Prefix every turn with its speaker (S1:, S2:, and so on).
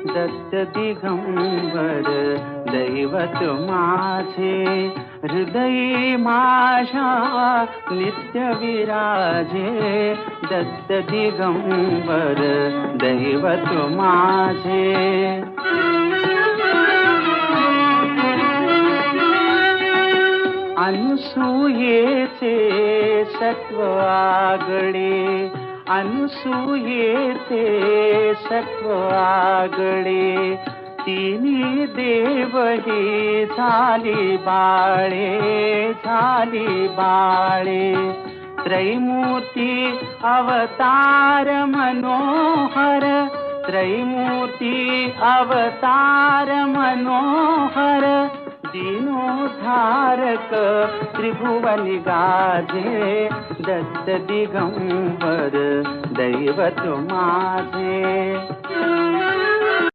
S1: दत्त दिगंबर दैवत माझे हृदयी माझ्या नित्य विराजे दत्त दिगंबर दैवत माझे अनुसूयेचे सत्व आगळे सत्व आगळे तिनी देवही झाली बाळे झाली बाळे त्रैमूर्ती अवतार मनोहर त्रैमूर्ती अवतार मनोहर दीनोद्धारक त्रिभुवन गाजे दत्त दिगंबर दैवत माझे